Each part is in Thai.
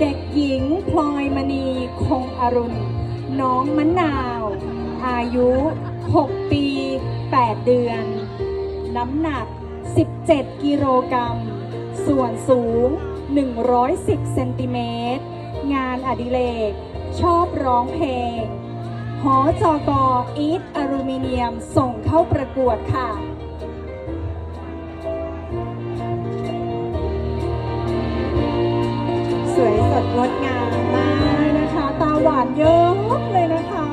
เด็กหญิงพลอยมณีคงอรุณ น้องมะนาว อายุ 6 ปี 8 เดือน น้ำหนัก 17 กิโลกรัม ส่วนสูง 110 เซนติเมตร งานอดิเรก ชอบร้องเพลง หอจอกอีทอลูมิเนียมส่งเข้าประกวดค่ะ งดงามมากนะคะ ตาหวานเยอะเลยนะคะ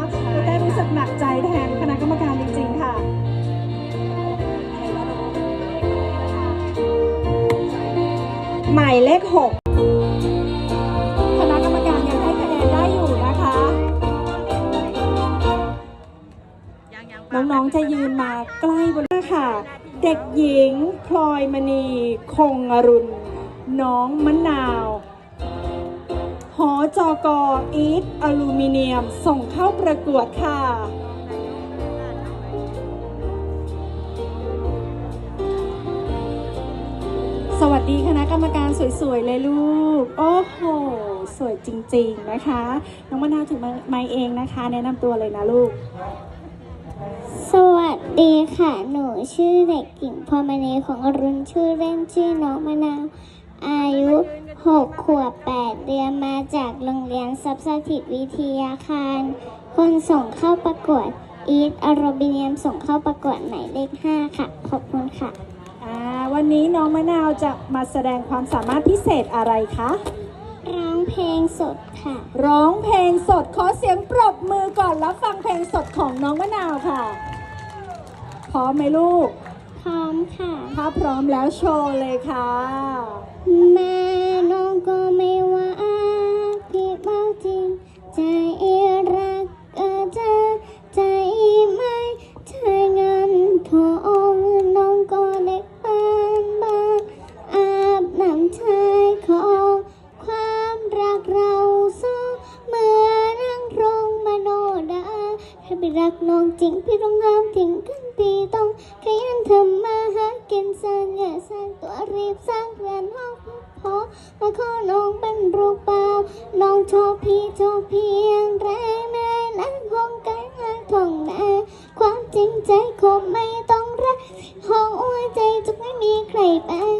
ได้รู้สึกหนักใจแทนคณะกรรมการจริงๆค่ะ หมายเลขหกคณะกรรมการยังให้คะแนนได้อยู่นะคะ น้องๆจะยืนมาใกล้บนหน้าค่ะ เด็กหญิงพลอยมณีคงอรุณ น้องมะนาว จกอีทอลูมิเนียม ส่งเข้าประกวดค่ะสวัสดีคณะกรรมการสวยๆ เลยลูก โอ้โห สวยจริงๆนะคะ น้องมะนาวถือไม้เองนะคะ แนะนำตัวเลยนะลูก สวัสดีค่ะ หนูชื่อเด็กหญิงพรมณีของอรุณชื่อเล่นชื่อน้องมะนาว อายุ 6 ขวบ 8เดือนมาจากโรงเรียนทรัพย์สถิตวิทยาคาร คนส่งเข้าประกวดอีทอโรบิเนียมส่งเข้าประกวดหมายเลข5ค่ะ ขอบคุณค่ะ อ่า วันนี้น้องมะนาวจะมาแสดงความสามารถพิเศษอะไรคะ ร้องเพลงสดค่ะ ร้องเพลงสดขอเสียงปรบมือก่อนแล้วฟังเพลงสดของน้องมะนาวค่ะ พร้อมไหมลูก พร้อมค่ะ ถ้าพร้อมแล้วโชว์เลยค่ะแม่ จริงพี่ต้องห้ามทิ้งกันพี่ต้องขยันทำมาหากินสร้างเงินสร้างตัวรีบสร้างเรือนห้องพอมาขอน้องเป็นรูปเปล่าน้องชอบพี่ชอบเพียงแรงในนั้นห้องไกลท่องแม่ความจริงใจคงไม่ต้องรักห้องหัวใจจะไม่มีใครแปลง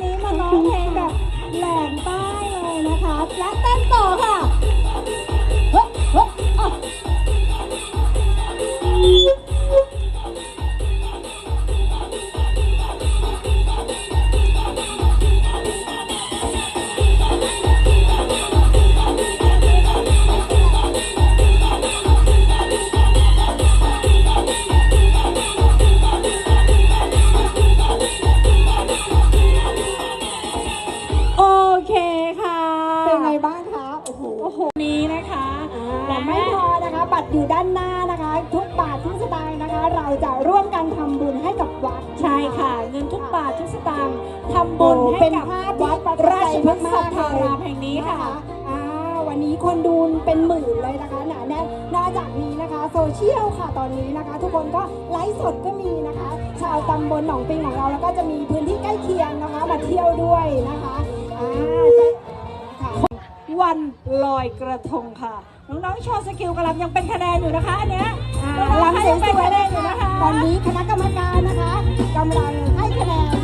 นี้มาร้องเพลงแบบแหลงใต้เลยนะคะและเต้นต่อค่ะ อยู่ด้านหน้านะคะ ทุกบาททุกสตางค์นะคะ เราจะร่วมกันทำบุญให้กับวัดใช่ค่ะ เงินทุกบาททุกสตางค์ทำบุญโอ้ให้เป็นกับภาพที่วัดประทับราใจชพฤกษ์สัทมากๆธารามแห่งนี้ค่ะอ่าวันนี้คนดูเป็นหมื่นเลยนะคะหนาแน่นนอกจากนี้นะคะโซเชียลค่ะตอนนี้นะคะ ทุกคนก็ไลฟ์สดก็มีนะคะ ชาวตำบลหนองปิงของเราแล้วก็จะมีพื้นที่ใกล้เคียงนะคะมาเที่ยวด้วยนะคะอ่าจะค่ะวันลอยกระทงค่ะ น้องๆโชว์สกิลกระลำยังเป็นคะแนนอยู่นะคะอันเนี้ยอ่าน้องๆลำให้สยังเป็นวยคะๆแนเลนยอยู่นะนะคะคะ ตอนนี้คณะกรรมการนะคะกำลังให้คะแนน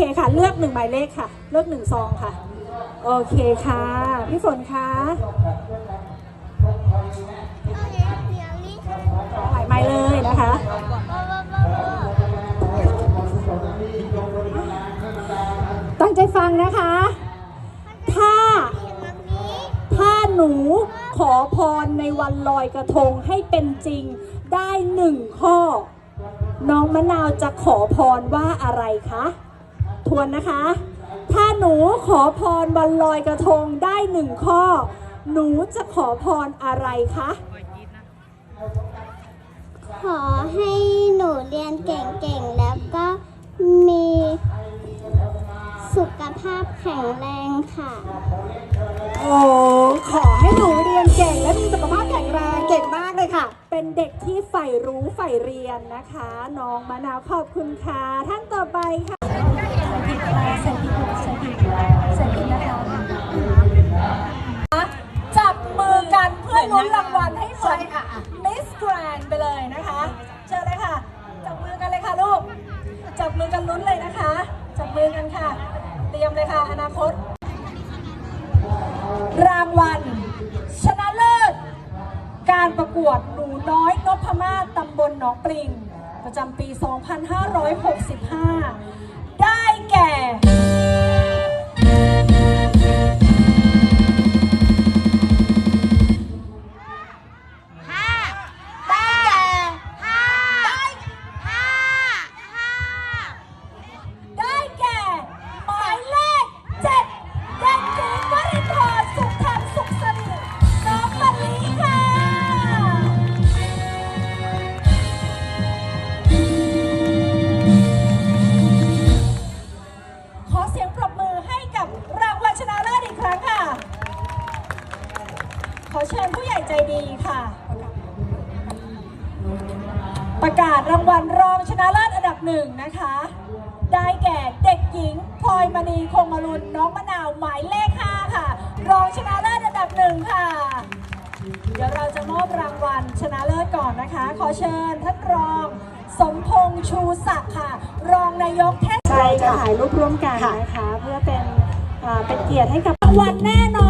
คค่ะ เลือกหนึ่งหมายเลขค่ะ เลือกหนึ่งซองค่ะ โอเคค่ะ พี่ฝนคะหมายไม้เลยนะคะตั้งใจฟังนะคะ ถ้า ถ้าหนูขอพรในวันลอยกระทงให้เป็นจริงได้หนึ่งข้อ น้องมะนาวจะขอพรว่าอะไรคะ ทวนนะคะ ถ้าหนูขอพรวันลอยกระทงได้หนึ่งข้อ หนูจะขอพรอะไรคะ ขอให้หนูเรียนเก่งๆ แล้วก็มีสุขภาพแข็งแรงค่ะ โอ้ขอให้หนูเรียนเก่งและมีสุขภาพแข็งแรงเก่งมากเลยค่ะ เป็นเด็กที่ใฝ่รู้ใฝ่เรียนนะคะ น้องมะนาวขอบคุณค่ะ ท่านต่อไปค่ะ กวดหนูน้อยนพมาศตำบลหนองปริง ประจำปี 2565 เชิญผู้ใหญ่ใจดีค่ะ ประกาศรางวัลรองชนะเลิศอันดับหนึ่งนะคะ ได้แก่เด็กหญิงพลอยมณีคงอรุณน้องมะนาวหมายเลข5ค่ะ รองชนะเลิศอันดับหนึ่งค่ะ เดี๋ยวเราจะมอบรางวัลชนะเลิศก่อนนะคะ ขอเชิญท่านรองสมพงษ์ชูศักดิ์ค่ะ รองนายกเทศบาลจะถ่ายรูปร่วมกันนะคะ เพื่อเป็นอ่าเป็นเกียรติให้กับรางวัลแน่นอน